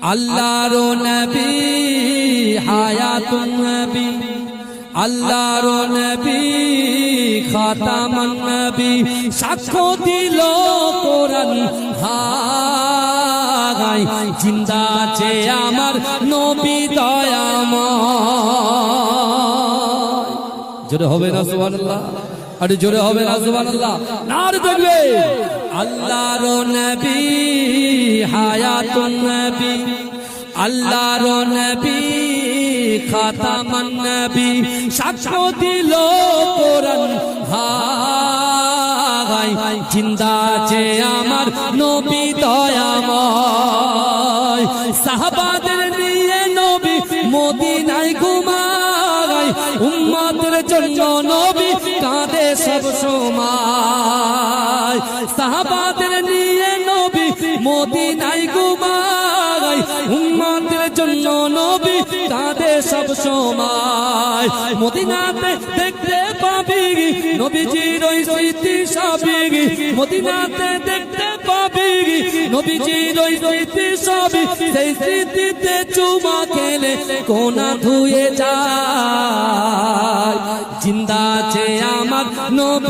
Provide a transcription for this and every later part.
আল্লাহর নবী, হায়াতুন নবী। আল্লাহর নবী, খাতামান নবী। সাক্ষ্য দিল কোরআন হাই জিন্দা আছে আমার নবী দয়াময়। জোরে হবে না, সুবহানাল্লাহ। আরে জোরে হবে না, সুবহানাল্লাহ। নার দেখবে। আল্লাহর নবী, হায়াতুন নবী। আল্লাহর নবী, খাতামান নবী। সাক্ষ্য দিল কোরআন হাই জিন্দা আছে আমার নবী দয়াময়। সাহাবাদের নিয়ে নবী মদিনায় ঘুমায় উম্মতের জন্য নবী কাঁদে সব সময়। সাহাবাদের নিয়ে নবী মদিনায় ঘুমায়, উম্মতের জন্য নবী কাঁদে সব সময়। মদিনাতে দেখতে পাবি, নবীজির ওই স্মৃতি সবই। মদিনাতে দেখতে পাবি, নবীজির ওই স্মৃতি সবই। সেই স্মৃতিতে চুমা খেলে কোনা ধুয়ে যায়। জিন্দা আছে আমার নবী।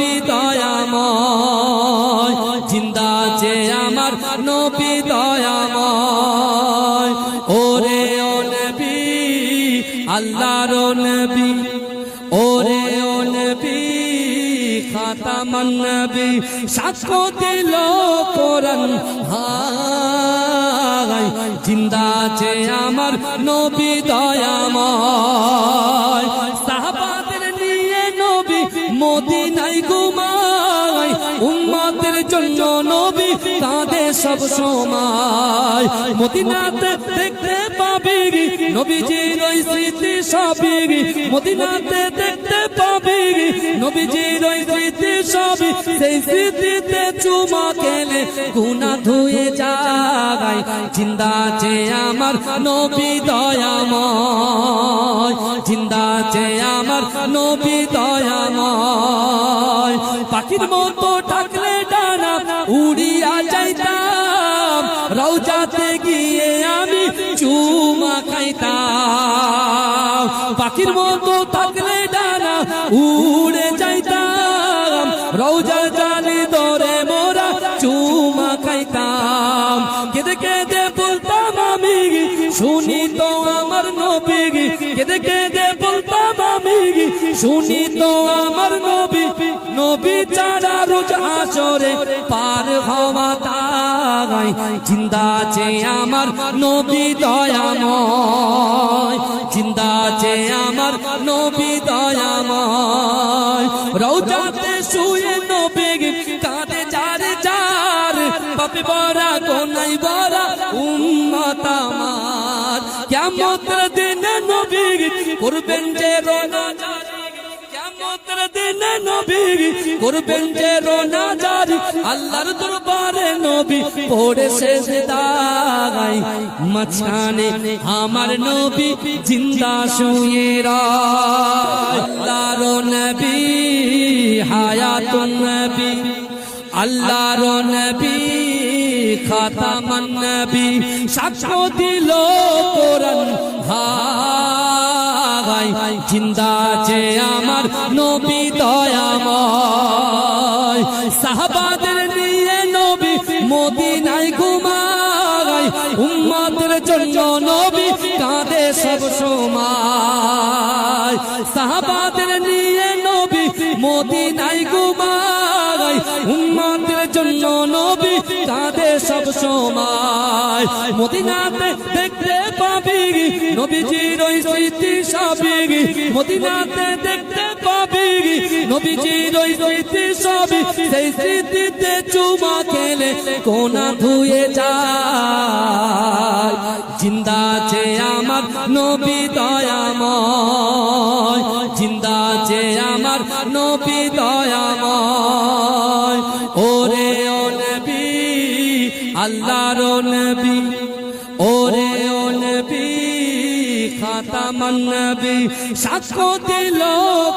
জিন্দা আছে আমার নবী দয়াময়। ওরে ও আল্লাহর নবী, ওরে ও নবী, খাতামান দিল হাই জিন্দা আমার নবী দয়াময় নবী মদিনায় ঘুমায়। উম্মতের জন্য নবী, তাদের দেখতে চুমা খেলে গুনা ধুয়ে যায়। জিন্দা আছে আমার নবী দয়াময়। জিন্দা আছে আমার নবী দয়াময়। পাখির মতো থাকলে ডানা উড়িয়া যাইতাম। রৌজাতে গিয়ে আমি চুমা খাইতাম। পাখির মতো থাকলে ডানা উড়ে যাইতাম। রৌজা জানি দরে শুনি তো আমার নবী, কেঁদে কেঁদে বলতাম আমি। শুনি তো আমার নবী নবী চারা রোজ আসরে পার হওয়া তাই জিন্দা আছে আমার নবী দয়াময়। জিন্দা আছে আমার নবী দয়াময়। রৌজাতে শুয়ে নবী কাঁদে যার যার, বাপে বড়া কেমন দিন নবী করবেন যে রোনা দিনে নবী করবেন যে রোনা জারি, আল্লাহর দরবারে নবী পড়ে দাগাই মাঝখানে আমার নবী জিন্দা শুয়ে আল্লাহর নবী হায়াতুন নবী, আল্লাহর নবী খাতামান নবী, সাক্ষ্য দিল কোরআন। ভাই জিন্দা আছে আমার নবী দয়াময়। সাহাবাদের নিয়ে নবী মদিনায় ঘুমায়। উম্মতের জন্য নবী কাঁদে সব সময়। সাহাবাদের নিয়ে নবী মদিনায় ঘুমায়। উম্মতের জন্য নবী কাঁদে সব সময়। মদিনাতে দেখতে পাবি নবীজির ওই স্মৃতি সবই। মদিনাতে দেখতে পাবি নবীজির ওই স্মৃতি সবই। সেই স্মৃতিতে চুমা খেলে কোনা ধুয়ে যায়। জিন্দা আছে আমার নবী দয়াময়। জিন্দা আছে আমার নবী দয়াময়। আল্লাহর নবী, ওরে ও নবী খাতামান নবী, সাক্ষ্য দিল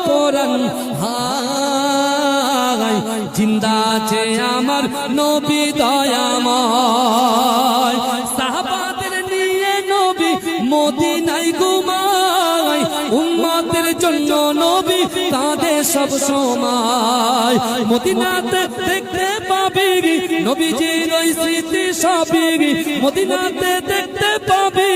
কোরআন। হাই জিন্দা আছে আমার নবী দয়াময়। সাহাবাদের নিয়ে মদিনায় ঘুমায় উম্মাদের জন্য নবী কাঁদে সব সময় মদিনাতে দেখতে পাবি নবীজির ওই স্মৃতি সবই। মদিনাতে দেখতে পাবি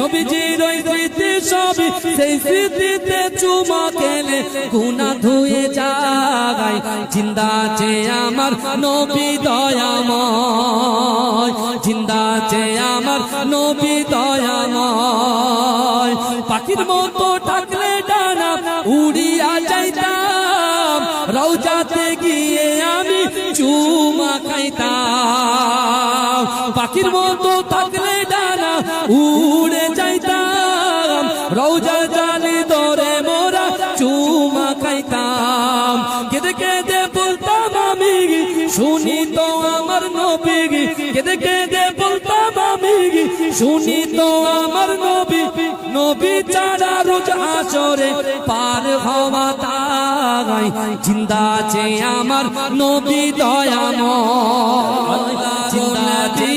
নবীজির ওই স্মৃতি সবই। সেই স্মৃতিতে চুমা খেলে গুনা ধুয়ে যায় জিন্দা আছে আমার নবী দয়াময়। জিন্দা আছে আমার নবী দয়াময়। পাখির মতো ডাকলে ডানা উড়িয়া যাইতাম। রৌজাতে গিয়ে আমি চুমা খাইতাম। পাখির মতো থাকলে ডানা উড়ে যাইতাম। রৌজা জালি দরে মোরা চুমা খাইতাম। কেঁদে কেঁদে বলতাম আমি, শুনি তো আমার নবী কেঁদে কেঁদে শুনি তো আমার নবী নবী চারা রোজ আসরে পার হওয়া তাই জিন্দা আছে আমার নবী দয়াময়। জিন্দা জি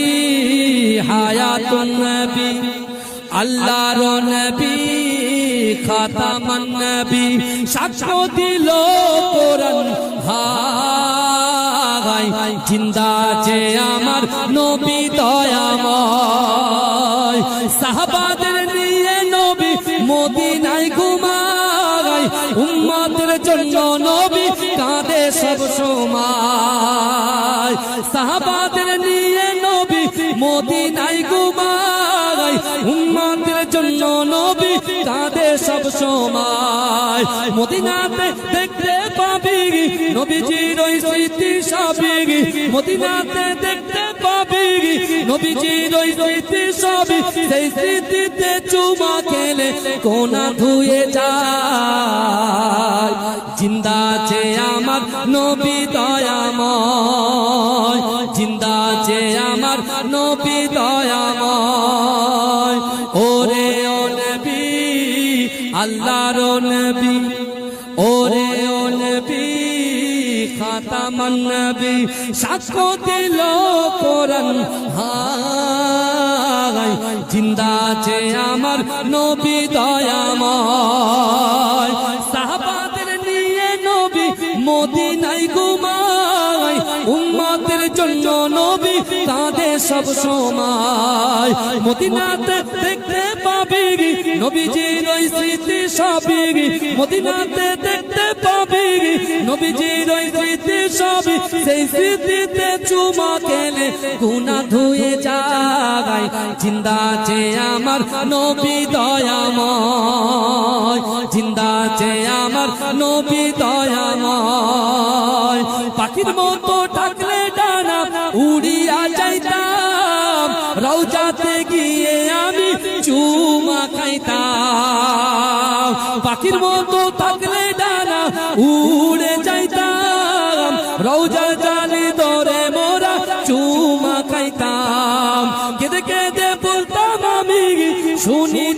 হায়াতুন নবী, আল্লাহর নবী খাতামান নবী। সাক্ষ্য দিল কোরআন হাই জিন্দা আছে আমার নবী দয়াময়। সাহাবাদের নিয়ে নবী মদিনায় ঘুমায়। উম্মাদের জন্য নবী কাঁদে সব সময়। সাহাবাদের নিয়ে নবী মদিনায় ঘুমায়। উম্মাদের জন্য নবী কাঁদে সব সময়। মদিনাতে দেখতে পাবি, নবীজির ওই স্মৃতি সবই। মদিনাতে দেখতে পাবি, নবীজির ওই স্মৃতি সবই। সেই স্মৃতিতে চুমা খেলে কোনা ধুয়ে যায়। জিন্দা আছে আমার নবী দয়াময়। জিন্দা আছে আমার নবী দয়াময় খাতামান নবী, সাক্ষ্য দিল কোরআন। হাই জিন্দা আছে আমার নবী দয়াময়। সাহাবাদের নিয়ে নবী মদিনায় ঘুমায়। উম্মাদের জন্য নবী কাঁদে সব সময়। মদিনাতে দেখতে পাবি নবীজির ওই স্মৃতি সবই। মদিনাতে দেখতে পাবি নবীজির ওই স্মৃতি সবই। সেই স্মৃতিতে চুমা খেলে গুনা ধুয়ে যায় জিন্দা আছে আমার নবী দয়াময়, জিন্দা আছে আমার নবী দয়াময়। পাখির মতো থাকলে ডানা উড়িয়া যাইতাম। রৌজাতে গিয়ে আমি চুমা খাইতাম। পাখির মতো থাকলে ডানা উড়ে যাইতাম।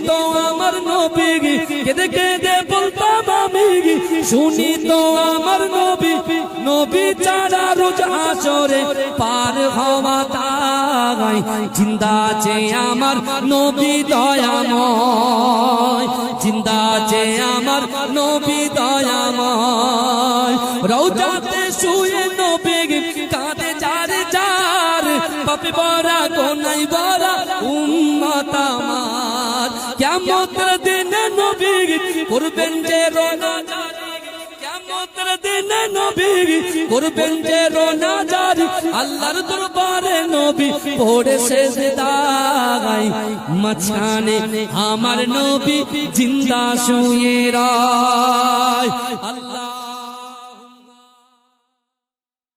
তো আমার নবী কেঁদে কেঁদে বলতাম আমি শুনি তো আমার নবী নবী চারা রোজ আসরে পার হওয়া তাই জিন্দা আছে আমার নবী দয়াময়, জিন্দা আছে আমার নবী দয়াময়। রৌজাতে শুয়ে নবী কাঁদে যার যার পাপে বরা কোনাই বরা উম্মত কেমন দিন নবী করবেন যে রোনা কেমতের দিনে নবী করবেন যে রোনা জারি। আল্লাহর দরবারে নবী পড়ে সেজদাই মাঝখানে আমার নবী জিন্দা শুয়ে রায়।